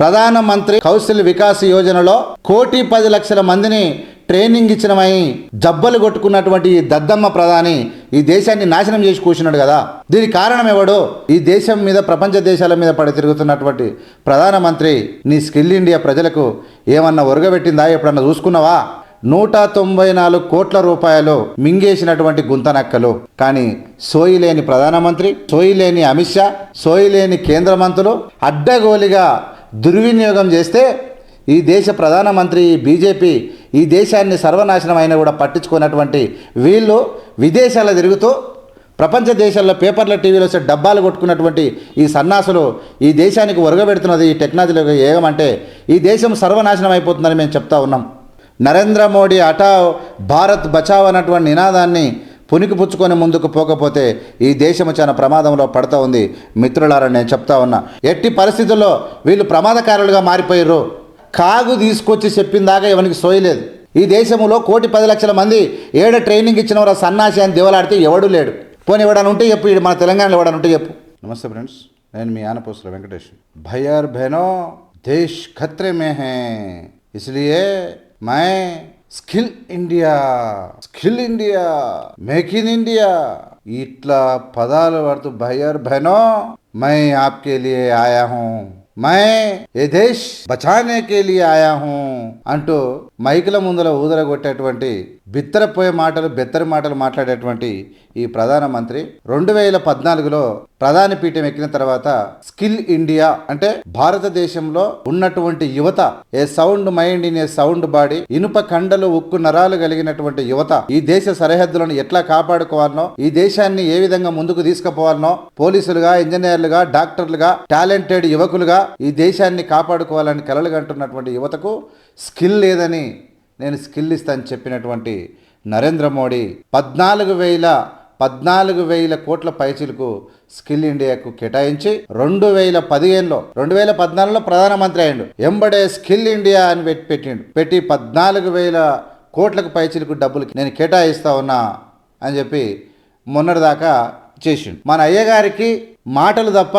ప్రధానమంత్రి కౌశల్ వికాస్ యోజనలో కోటి పది లక్షల మందిని ట్రైనింగ్ ఇచ్చినమై జబ్బలు కొట్టుకున్నటువంటి ఈ దద్దమ్మ ప్రధాని ఈ దేశాన్ని నాశనం చేసి కూర్చున్నాడు కదా. దీనికి కారణం ఎవడు? ఈ దేశం మీద ప్రపంచ దేశాల మీద పడి తిరుగుతున్నటువంటి ప్రధానమంత్రి నీ స్కిల్ ఇండియా ప్రజలకు ఏమన్నా ఒరగబెట్టిందా? ఎప్పుడన్నా చూసుకున్నావా? నూట తొంభై నాలుగు కోట్ల రూపాయలు మింగేసినటువంటి గుంతనక్కలు. కానీ సోయి లేని ప్రధానమంత్రి సోయి లేని అమిత్ షా సోయి లేని కేంద్ర మంత్రులు అడ్డగోలిగా దుర్వినియోగం చేస్తే ఈ దేశ ప్రధానమంత్రి బీజేపీ ఈ దేశాన్ని సర్వనాశనం అయినా కూడా పట్టించుకున్నటువంటి వీళ్ళు విదేశాల తిరుగుతూ ప్రపంచ దేశాల్లో పేపర్ల టీవీలో వచ్చే డబ్బాలు కొట్టుకున్నటువంటి ఈ సన్నాసులు ఈ దేశానికి ఒరగబెడుతున్నది ఈ టెక్నాలజీలో ఏమంటే ఈ దేశం సర్వనాశనం అయిపోతుందని మేము చెప్తా ఉన్నాం. నరేంద్ర మోడీ హఠావ్ భారత్ బచావ్ అన్నటువంటి నినాదాన్ని పునికి పుచ్చుకొని ముందుకు పోకపోతే ఈ దేశము చాలా ప్రమాదంలో పడుతూ ఉంది. మిత్రులారని నేను చెప్తా ఉన్నా ఎట్టి పరిస్థితుల్లో వీళ్ళు ప్రమాదకారులుగా మారిపోయారు కాగు తీసుకొచ్చి చెప్పిందాగా ఎవరికి సోయలేదు ఈ దేశంలో కోటి పది లక్షల మంది ఏడ ట్రైనింగ్ ఇచ్చిన వారు సన్నాసి అని దివలాడితే ఎవడు లేడు. పోనీ ఎవడని ఉంటే చెప్పు మన తెలంగాణలో ఎవడని ఉంటే చెప్పు. నమస్తే ఫ్రెండ్స్ నేను మీ ఆనపోసుల వెంకటేష్. భయర్ బెనో దేశ్ ఖత్రే మేహే ఇస్లియే my skill India skill India make in India. ఇట్లా పదాలు వాడుతూ భయర్ భయనో మై ఆప్కే ఆయా హూ మై ఏ దేశ్ బచానే కే ఆయా హూ అంటూ మైకుల ముందర ఊదరగొట్టేటువంటి బిత్తరపోయే మాటలు బెత్తరి మాటలు మాట్లాడేటువంటి ఈ ప్రధానమంత్రి రెండు వేల పద్నాలుగులో ప్రధాని పీఠం ఎక్కిన తర్వాత స్కిల్ ఇండియా అంటే భారతదేశంలో ఉన్నటువంటి యువత a sound mind in a sound body ఇనుప కండలు ఉక్కు నరాలు కలిగినటువంటి యువత ఈ దేశ సరిహద్దులను ఎట్లా కాపాడుకోవాలనో ఈ దేశాన్ని ఏ విధంగా ముందుకు తీసుకుపోవాలనో పోలీసులుగా ఇంజనీర్లుగా డాక్టర్లుగా టాలెంటెడ్ యువకులుగా ఈ దేశాన్ని కాపాడుకోవాలని కలలు కంటున్నటువంటి యువతకు స్కిల్ లేదని నేను స్కిల్ ఇస్తాను చెప్పినటువంటి నరేంద్ర మోడీ పద్నాలుగు వేల పద్నాలుగు వేల కోట్ల పైచీలకు స్కిల్ ఇండియాకు కేటాయించి రెండు వేల పదిహేనులో రెండు వేల పద్నాలుగులో ప్రధానమంత్రి అయ్యిండు. ఎంబడే స్కిల్ ఇండియా అని పెట్టి పెట్టిండు. పెట్టి పద్నాలుగు వేల కోట్లకు పైచీలకు డబ్బులు నేను కేటాయిస్తా ఉన్నా అని చెప్పి మొన్నటిదాకా చేసిండు. మన అయ్యగారికి మాటలు తప్ప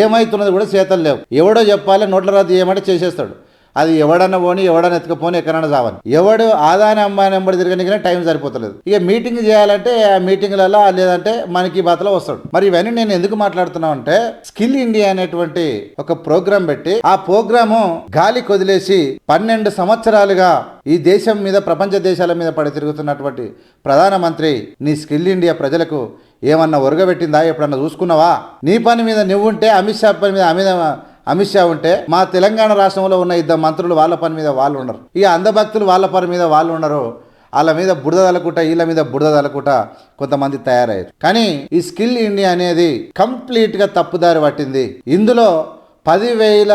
ఏమైతున్నది కూడా చేతలు లేవు. ఎవడో చెప్పాలి నోట్ల రద్దు ఏమంటే చేసేస్తాడు. అది ఎవడన్నా పోని ఎవడన్నా ఎత్తుకపోని ఎక్కడన్నా చావని. ఎవడు ఆదాని అమ్మాయిని ఎంబడి తిరగనికనే టైం సరిపోతలేదు. ఇక మీటింగ్ చేయాలంటే ఆ మీటింగ్లలో లేదంటే మనకి బాతలో వస్తాడు. మరి ఇవన్నీ నేను ఎందుకు మాట్లాడుతున్నా అంటే స్కిల్ ఇండియా అనేటువంటి ఒక ప్రోగ్రాం పెట్టి ఆ ప్రోగ్రాము గాలి కొదిలేసి పన్నెండు సంవత్సరాలుగా ఈ దేశం మీద ప్రపంచ దేశాల మీద పడి తిరుగుతున్నటువంటి ప్రధానమంత్రి నీ స్కిల్ ఇండియా ప్రజలకు ఏమన్నా ఒరగబెట్టిందా? ఎప్పుడన్నా చూసుకున్నావా? నీ పని మీద నువ్వుంటే అమిత్ షా పని మీద అమిత అమిత్ షా ఉంటే మా తెలంగాణ రాష్ట్రంలో ఉన్న ఇద్దరు మంత్రులు వాళ్ళ పని మీద వాళ్ళు ఉన్నారు ఇక అందభక్తులు వాళ్ళ పని మీద వాళ్ళు ఉన్నారు వాళ్ళ మీద బురద తలకుట వీళ్ళ మీద బురద తలకుట కొంతమంది తయారయ్యారు. కానీ ఈ స్కిల్ ఇండియా అనేది కంప్లీట్గా తప్పుదారి పట్టింది. ఇందులో పదివేల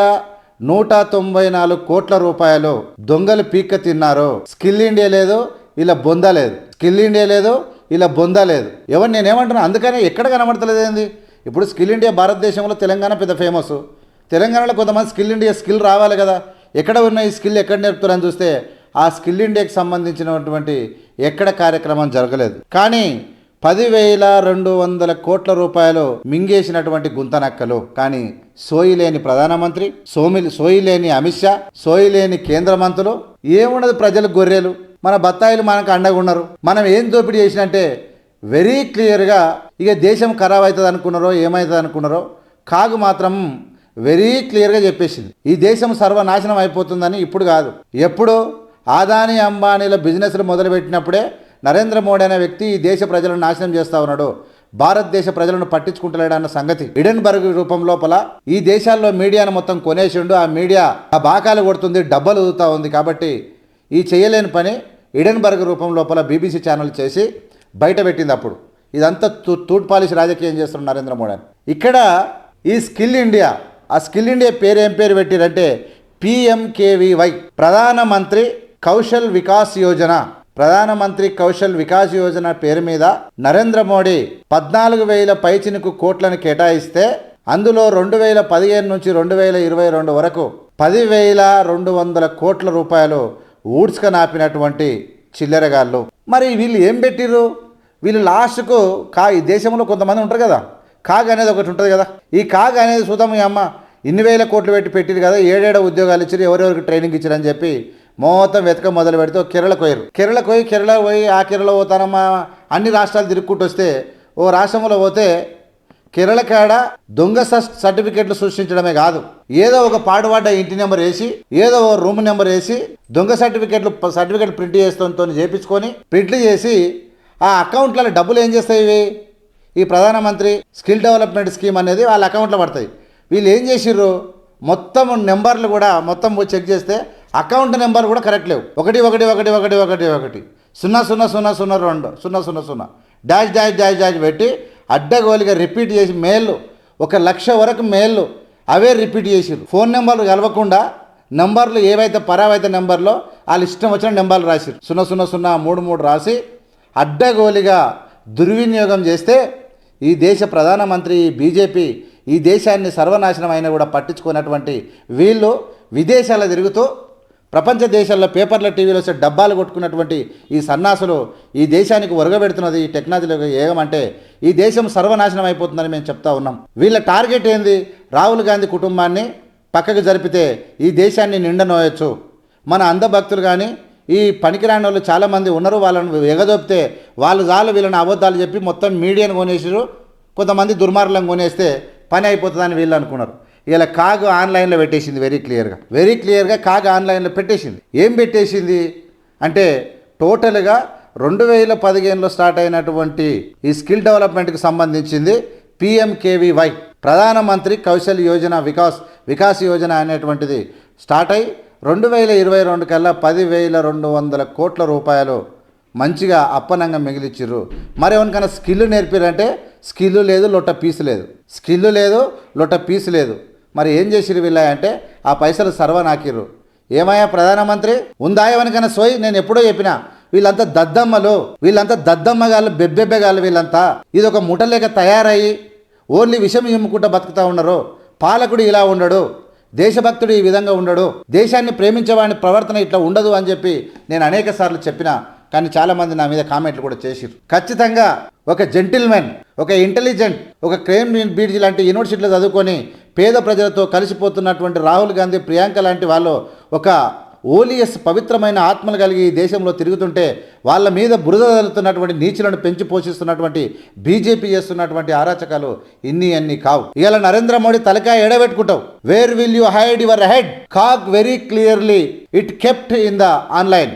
నూట తొంభై నాలుగు కోట్ల రూపాయలు దొంగలు పీక్క తిన్నారు. స్కిల్ ఇండియా లేదు ఇలా బొంద లేదు. స్కిల్ ఇండియా లేదు ఇలా బొంద లేదు. ఎవరు నేనేమంటున్నా? అందుకనే ఎక్కడ కనబడతలేదు ఏంది ఇప్పుడు స్కిల్ ఇండియా భారతదేశంలో తెలంగాణ పెద్ద ఫేమస్. తెలంగాణలో కొంతమంది స్కిల్ ఇండియా స్కిల్ రావాలి కదా. ఎక్కడ ఉన్న ఈ స్కిల్ ఎక్కడ నేర్పుతారని చూస్తే ఆ స్కిల్ ఇండియాకి సంబంధించినటువంటి ఎక్కడ కార్యక్రమం జరగలేదు. కానీ పదివేల రెండు వందల కోట్ల రూపాయలు మింగేసినటువంటి గుంతనక్కలు. కానీ సోయి లేని ప్రధానమంత్రి సోమి సోయి లేని అమిత్ షా సోయి లేని కేంద్ర మంత్రులు ఏమున్నది ప్రజలు గొర్రెలు? మన బత్తాయిలు మనకు అండగా ఉన్నారు. మనం ఏం దోపిడీ చేసినంటే వెరీ క్లియర్గా ఇక దేశం ఖరాబ్ అవుతుంది అనుకున్నారో ఏమవుతుంది అనుకున్నారో కాగు మాత్రం వెరీ క్లియర్గా చెప్పేసింది. ఈ దేశం సర్వనాశనం అయిపోతుందని ఇప్పుడు కాదు. ఎప్పుడు ఆదాని అంబానీల బిజినెస్లు మొదలుపెట్టినప్పుడే నరేంద్ర మోడీ అనే వ్యక్తి ఈ దేశ ప్రజలను నాశనం చేస్తా ఉన్నాడు. భారతదేశ ప్రజలను పట్టించుకుంటలేడన్న సంగతి. ఇడెన్బర్గ్ రూపం లోపల ఈ దేశాల్లో మీడియాను మొత్తం కొనేసిండు. ఆ మీడియా ఆ బాకాలు కొడుతుంది డబ్బలు ఊదుతూ ఉంది కాబట్టి ఈ చేయలేని పని ఇడెన్బర్గ్ రూపం లోపల బీబీసీ ఛానల్ చేసి బయట పెట్టింది అప్పుడు. ఇదంతా తూ తూట్పాలిష్ రాజకీయం చేస్తున్న నరేంద్ర మోడీ అని. ఇక్కడ ఈ స్కిల్ ఇండియా ఆ స్కిల్ ఇండియా పేరు ఏం పేరు పెట్టారంటే పిఎంకేవివై. ప్రధానమంత్రి కౌశల్ వికాస్ యోజన. ప్రధానమంత్రి కౌశల్ వికాస్ యోజన పేరు మీద నరేంద్ర మోడీ పద్నాలుగు వేల పైచినుకు కోట్లను కేటాయిస్తే అందులో రెండు వేల పదిహేను నుంచి రెండు వేల ఇరవై రెండు వరకు పదివేల రెండు వందల కోట్ల రూపాయలు ఊడ్స్క నాపినటువంటి చిల్లరగాళ్ళు. మరి వీళ్ళు ఏం పెట్టిర్రు? వీళ్ళు లాస్ట్కు కా ఈ దేశంలో కొంతమంది ఉంటారు కదా కాగ్ అనేది ఒకటి ఉంటుంది కదా. ఈ కాగ్ అనేది చూద్దాం ఈ అమ్మ. ఇన్ని వేల కోట్లు పెట్టి పెట్టింది కదా ఏడేడ ఉద్యోగాలు ఇచ్చారు ఎవరెవరికి ట్రైనింగ్ ఇచ్చారని చెప్పి మొత్తం వెతక మొదలు పెడితే కేరళ పోయారు కేరళ పోయి కేరళ పోయి ఆ కేరళ పోతానమ్మా. అన్ని రాష్ట్రాలు తిరుక్కుంటూ వస్తే ఓ రాష్ట్రంలో పోతే కేరళ కాడ దొంగ సర్టిఫికెట్లు సృష్టించడమే కాదు. ఏదో ఒక పాడుపడ్డ ఇంటి నెంబర్ వేసి ఏదో ఒక రూమ్ నెంబర్ వేసి దొంగ సర్టిఫికెట్లు సర్టిఫికెట్ ప్రింట్ చేస్తుంతో చేపించుకొని ప్రింట్లు చేసి ఆ అకౌంట్లలో డబ్బులు ఏం చేస్తాయి ఇవి? ఈ ప్రధానమంత్రి స్కిల్ డెవలప్మెంట్ స్కీమ్ అనేది వాళ్ళ అకౌంట్లో పడతాయి. వీళ్ళు ఏం చేసిర్రు? మొత్తం నెంబర్లు కూడా మొత్తం చెక్ చేస్తే అకౌంట్ నెంబర్ కూడా కరెక్ట్ లేవు. ఒకటి ఒకటి ఒకటి ఒకటి ఒకటి ఒకటి. సున్నా సున్నా సున్నా సున్నా రెండు. సున్నా సున్నా సున్నా. డాష్ డాష్ డాష్ డాష్ పెట్టి అడ్డగోలిగా రిపీట్ చేసి మెయిల్ ఒక లక్ష వరకు మెయిల్ అవే రిపీట్ చేసిరు ఫోన్ నెంబర్లు కలవకుండా నెంబర్లు ఏవైతే పరావైతే నెంబర్లో వాళ్ళు ఇష్టం వచ్చిన నెంబర్లు రాసిరు సున్నా సున్నా సున్నా మూడు మూడు రాసి అడ్డగోలిగా దుర్వినియోగం చేస్తే ఈ దేశ ప్రధానమంత్రి బీజేపీ ఈ దేశాన్ని సర్వనాశనం అయినా కూడా పట్టించుకున్నటువంటి వీళ్ళు విదేశాల తిరుగుతూ ప్రపంచ దేశాల్లో పేపర్ల టీవీలో వచ్చే డబ్బాలు కొట్టుకున్నటువంటి ఈ సన్నాసులు ఈ దేశానికి ఒరగబెడుతున్నది ఈ టెక్నాలజీలో ఏమంటే ఈ దేశం సర్వనాశనం అయిపోతుందని మేము చెప్తా ఉన్నాం. వీళ్ళ టార్గెట్ ఏంది? రాహుల్ గాంధీ కుటుంబాన్ని పక్కకు జరిపితే ఈ దేశాన్ని నిండనోయచ్చు. మన అంధభక్తులు కానీ ఈ పనికిరాని వాళ్ళు చాలామంది ఉన్నారు వాళ్ళని ఎగదొప్పితే వాళ్ళు చాలు వీళ్ళని అబద్ధాలు చెప్పి మొత్తం మీడియాను కొనేసారు కొంతమంది దుర్మార్గులను కొనేస్తే పని అయిపోతుందని వీళ్ళు అనుకున్నారు. ఇలా కాగ్ ఆన్లైన్లో పెట్టేసింది వెరీ క్లియర్గా వెరీ క్లియర్గా కాగ్ ఆన్లైన్లో పెట్టేసింది. ఏం పెట్టేసింది? అంటే టోటల్గా రెండు వేల పదిహేనులో స్టార్ట్ అయినటువంటి ఈ స్కిల్ డెవలప్మెంట్కి సంబంధించింది పిఎంకేవివై ప్రధానమంత్రి కౌశల్ యోజన వికాస్ వికాస్ యోజన అనేటువంటిది స్టార్ట్ అయ్యి రెండు వేల ఇరవై రెండు కల్లా పదివేల రెండు వందల కోట్ల రూపాయలు మంచిగా అప్పనంగా మిగిలిచ్చిర్రు. మరి ఎవరికైనా స్కిల్ నేర్పిరంటే స్కిల్ లేదు లొట్ట పీసు లేదు. స్కిల్ లేదు లొట్ట పీసు లేదు. మరి ఏం చేసిరు వీళ్ళ అంటే ఆ పైసలు సర్వ నాకిర్రు. ఏమయ్యా ప్రధానమంత్రి? ఉందా ఎవరికైనా సోయి? నేను ఎప్పుడో చెప్పినా వీళ్ళంతా దద్దమ్మలు వీళ్ళంతా దద్దమ్మగాళ్ళు బెబ్బెబ్బెగాళ్ళు వీళ్ళంతా. ఇది ఒక ముఠలేక తయారయ్యి ఓన్లీ విషం ఇమ్ముకుంటూ బతుకుతా ఉన్నారు పాలకుడు ఇలా ఉండడు. దేశభక్తుడు ఈ విధంగా ఉండడు. దేశాన్ని ప్రేమించేవాడిని ప్రవర్తన ఇట్లా ఉండదు అని చెప్పి నేను అనేక సార్లు చెప్పిన కానీ చాలామంది నా మీద కామెంట్లు కూడా చేసిరు ఖచ్చితంగా ఒక జెంటిల్మెన్ ఒక ఇంటెలిజెంట్ ఒక క్రేమ్ బీడ్జీ లాంటి యూనివర్సిటీలో చదువుకొని పేద ప్రజలతో కలిసిపోతున్నటువంటి రాహుల్ గాంధీ ప్రియాంక లాంటి వాళ్ళు ఒక ఓలియస్ పవిత్రమైన ఆత్మలు కలిగి ఈ దేశంలో తిరుగుతుంటే వాళ్ళ మీద బురద తల్లుతున్నటువంటి నీచులను పెంచి పోషిస్తున్నటువంటి బీజేపీ చేస్తున్నటువంటి అరాచకాలు ఇన్ని అన్ని కావు. ఇవాళ నరేంద్ర మోడీ తలకాయ ఎడబెట్టుకుంటావు. Where will you hide your head cock very clearly it kept in the online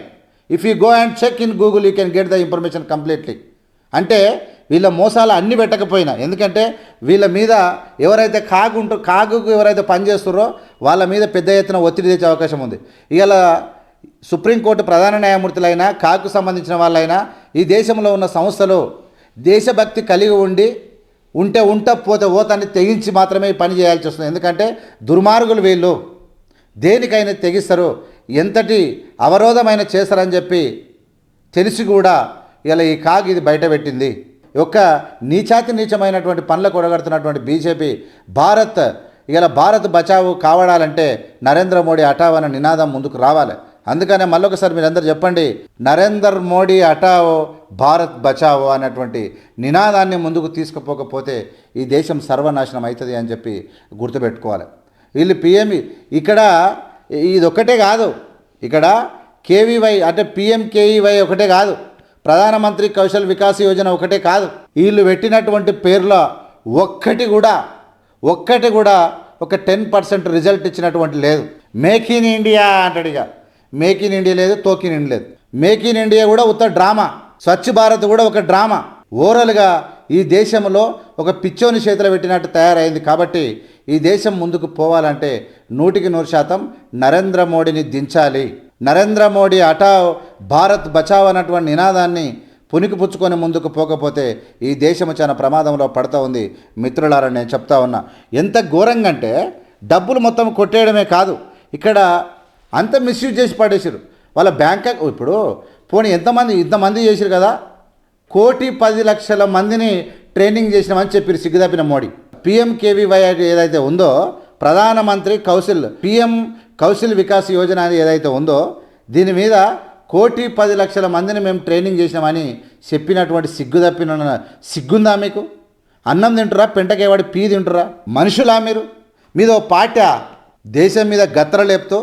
if you go and check in Google you can get the information completely అంటే వీళ్ళ మోసాలు అన్ని పెట్టకపోయినా. ఎందుకంటే వీళ్ళ మీద ఎవరైతే కాగు ఉంటూ కాగుకు ఎవరైతే పనిచేస్తారో వాళ్ళ మీద పెద్ద ఎత్తున ఒత్తిడి తెచ్చే అవకాశం ఉంది. ఇవాళ సుప్రీంకోర్టు ప్రధాన న్యాయమూర్తులైనా కాకు సంబంధించిన వాళ్ళైనా ఈ దేశంలో ఉన్న సంస్థలు దేశభక్తి కలిగి ఉండి ఉంటే ఉంట పోతే ఓతాన్ని తెగించి మాత్రమే పని చేయాల్సి వస్తుంది. ఎందుకంటే దుర్మార్గులు వీళ్ళు. దేనికైనా తెగిస్తారు. ఎంతటి అవరోధమైన చేస్తారని చెప్పి తెలిసి కూడా ఇలా ఈ కాగ్ ఇది బయట పెట్టింది. యొక్క నీచాతి నీచమైనటువంటి పనులు కూడగడుతున్నటువంటి బీజేపీ భారత్ ఇలా భారత్ బచావు కావడాలంటే నరేంద్ర మోడీ హఠావ్ అనే నినాదం ముందుకు రావాలి. అందుకనే మళ్ళొకసారి మీరందరూ చెప్పండి నరేందర్ మోడీ హఠావో భారత్ బచావో అనేటువంటి నినాదాన్ని ముందుకు తీసుకుపోకపోతే ఈ దేశం సర్వనాశనం అవుతుంది అని చెప్పి గుర్తుపెట్టుకోవాలి. వీళ్ళు పిఎం ఇక్కడ ఇది ఒక్కటే కాదు ఇక్కడ కేవీవై అంటే పిఎంకేఈవై ఒకటే కాదు. ప్రధానమంత్రి కౌశల్ వికాస్ యోజన ఒకటే కాదు వీళ్ళు పెట్టినటువంటి పేర్ల ఒక్కటి కూడా ఒక్కటి కూడా ఒక టెన్ పర్సెంట్ రిజల్ట్ ఇచ్చినటువంటి లేదు. మేక్ ఇన్ ఇండియా అంటాడు ఇక. మేక్ ఇన్ ఇండియా లేదు తోకిన్ ఇండియా లేదు. మేక్ ఇన్ ఇండియా కూడా ఉత్త డ్రామా. స్వచ్ఛ భారత్ కూడా ఒక డ్రామా. ఓవరాల్గా ఈ దేశంలో ఒక పిచ్చోని చేతిలో పెట్టినట్టు తయారైంది కాబట్టి ఈ దేశం ముందుకు పోవాలంటే నూటికి నూరు శాతం నరేంద్ర మోడీని దించాలి. నరేంద్ర మోడీ అటా భారత్ బచావ్ అన్నటువంటి నినాదాన్ని పునికిపుచ్చుకొని ముందుకు పోకపోతే ఈ దేశం చాలా ప్రమాదంలో పడుతూ ఉంది. మిత్రులారని నేను చెప్తా ఉన్నా ఎంత ఘోరంగా అంటే డబ్బులు మొత్తం కొట్టేయడమే కాదు ఇక్కడ అంత మిస్యూజ్ చేసి పడేసారు వాళ్ళ బ్యాంక్ ఇప్పుడు పోనీ ఎంతమంది ఇంతమంది చేసారు కదా కోటి పది లక్షల మందిని ట్రైనింగ్ చేసినామని చెప్పారు సిగ్గుదాపిన మోడీ. పిఎంకేవీవై ఏదైతే ఉందో ప్రధానమంత్రి కౌశల్ పిఎం కౌశల్ వికాస్ యోజన ఏదైతే ఉందో దీని మీద కోటి పది లక్షల మందిని మేము ట్రైనింగ్ చేసినామని చెప్పినటువంటి సిగ్గు తప్పిన సిగ్గుందా మీకు? అన్నం తింటురా పెంటకేవాడి పీ తింటురా? మనుషులా మీరు? మీద పాట దేశం మీద గత్ర లేపుతో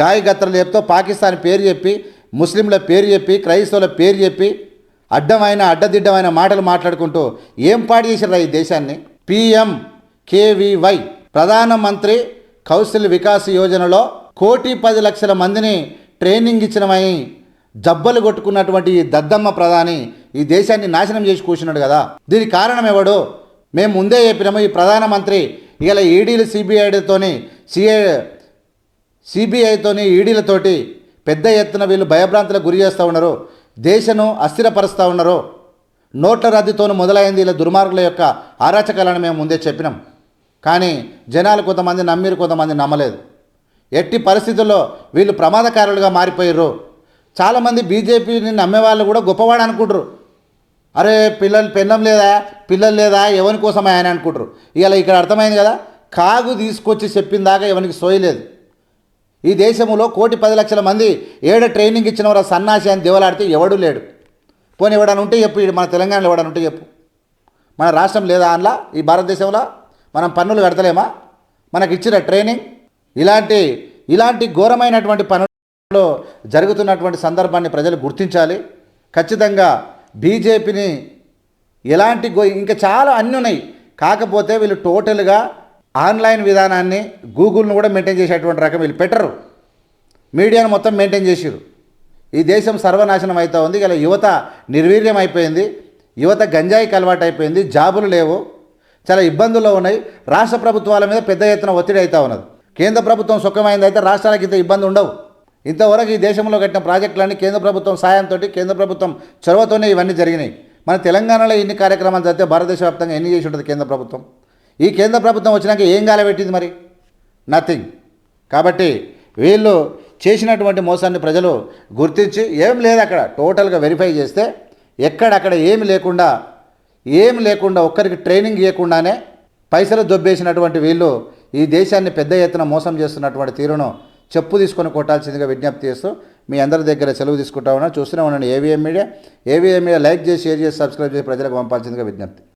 గాయ గత్ర లేపుతో పాకిస్తాన్ పేరు చెప్పి ముస్లింల పేరు చెప్పి క్రైస్తవుల పేరు చెప్పి అడ్డమైన అడ్డదిడ్డమైన మాటలు మాట్లాడుకుంటూ ఏం పాటు చేసిర్రా ఈ దేశాన్ని? పిఎం కేవీవై ప్రధానమంత్రి కౌశల్ వికాస్ యోజనలో కోటి పది లక్షల మందిని ట్రైనింగ్ ఇచ్చినమని జబ్బలు కొట్టుకున్నటువంటి ఈ దద్దమ్మ ప్రధాని ఈ దేశాన్ని నాశనం చేసి కూర్చున్నాడు కదా. దీనికి కారణం ఎవడు? మేము ముందే చెప్పినాము ఈ ప్రధానమంత్రి ఇలా ఈడీలు సిబిఐతోని సిఐ సిబిఐతోని ఈడీలతోటి పెద్ద ఎత్తున వీళ్ళు భయభ్రాంతులకు గురి చేస్తూ ఉన్నారు. దేశను అస్థిరపరుస్తూ ఉన్నారు. నోట్ల రద్దీతోనూ మొదలైంది ఇలా దుర్మార్గుల యొక్క ఆరాచకాలను మేము ముందే చెప్పినాం. కానీ జనాలు కొంతమంది నమ్మిరు కొంతమంది నమ్మలేదు. ఎట్టి పరిస్థితుల్లో వీళ్ళు ప్రమాదకారులుగా మారిపోయారు చాలామంది బీజేపీని నమ్మేవాళ్ళు కూడా గొప్పవాడు అనుకుంటారు. అరే పిల్లలు పెన్నం లేదా? పిల్లలు లేదా? ఎవరి కోసం ఆయన అనుకుంటారు. ఇలా ఇక్కడ అర్థమైంది కదా? కాగు తీసుకొచ్చి చెప్పిన దాకా ఎవరికి సోయలేదు ఈ దేశంలో కోటి పది లక్షల మంది ఏడ ట్రైనింగ్ ఇచ్చిన వారు సన్నాసి అని దేవలాడితే ఎవడు లేడు. పోనీ ఎవడని ఉంటే చెప్పు మన తెలంగాణలో ఎవడని ఉంటే చెప్పు. మన రాష్ట్రం లేదా అందులో ఈ భారతదేశంలో మనం పన్నులు కడతలేమా? మనకి ఇచ్చిన ట్రైనింగ్ ఇలాంటి ఇలాంటి ఘోరమైనటువంటి పనులు జరుగుతున్నటువంటి సందర్భాన్ని ప్రజలు గుర్తించాలి. ఖచ్చితంగా బీజేపీని ఎలాంటి గో ఇంకా చాలా అన్నీ ఉన్నాయి. కాకపోతే వీళ్ళు టోటల్గా ఆన్లైన్ విధానాన్ని గూగుల్ను కూడా మెయింటైన్ చేసేటువంటి రకం వీళ్ళు పెట్టరు. మీడియాను మొత్తం మెయింటైన్ చేసిరు ఈ దేశం సర్వనాశనం అవుతూ ఉంది ఇలా యువత నిర్వీర్యం అయిపోయింది. యువత గంజాయికి అలవాటు అయిపోయింది. జాబులు లేవు. చాలా ఇబ్బందుల్లో ఉన్నాయి. రాష్ట్ర ప్రభుత్వాల మీద పెద్ద ఎత్తున ఒత్తిడి అవుతూ ఉన్నది. కేంద్ర ప్రభుత్వం సుఖమైంది అయితే రాష్ట్రాలకి ఇంత ఇబ్బంది ఉండవు. ఇంతవరకు ఈ దేశంలో కట్టిన ప్రాజెక్టులన్నీ కేంద్ర ప్రభుత్వం సాయంతో కేంద్ర ప్రభుత్వం చొరవతోనే ఇవన్నీ జరిగినాయి. మన తెలంగాణలో ఎన్ని కార్యక్రమాలు జరిగితే భారతదేశ వ్యాప్తంగా ఎన్ని చేసి ఉంటుంది కేంద్ర ప్రభుత్వం? ఈ కేంద్ర ప్రభుత్వం వచ్చినాక ఏం గాలబెట్టింది మరి? నథింగ్ కాబట్టి వీళ్ళు చేసినటువంటి మోసాన్ని ప్రజలు గుర్తించి ఏం లేదు అక్కడ. టోటల్గా వెరిఫై చేస్తే ఎక్కడక్కడ ఏమి లేకుండా ఏం లేకుండా ఒక్కరికి ట్రైనింగ్ ఇవ్వకుండానే పైసలు దొబ్బేసినటువంటి వీళ్ళు ఈ దేశాన్ని పెద్ద ఎత్తున మోసం చేస్తున్నటువంటి తీరును చెప్పు తీసుకొని కొట్టాల్సిందిగా విజ్ఞప్తి చేస్తూ మీ అందరి దగ్గర సెలవు తీసుకుంటా ఉన్నా చూస్తూనే ఉండండి. AVM media. AVM media like చేసి షేర్ చేసి సబ్స్క్రైబ్ చేసి ప్రజలకు పంపాల్సిందిగా విజ్ఞప్తి.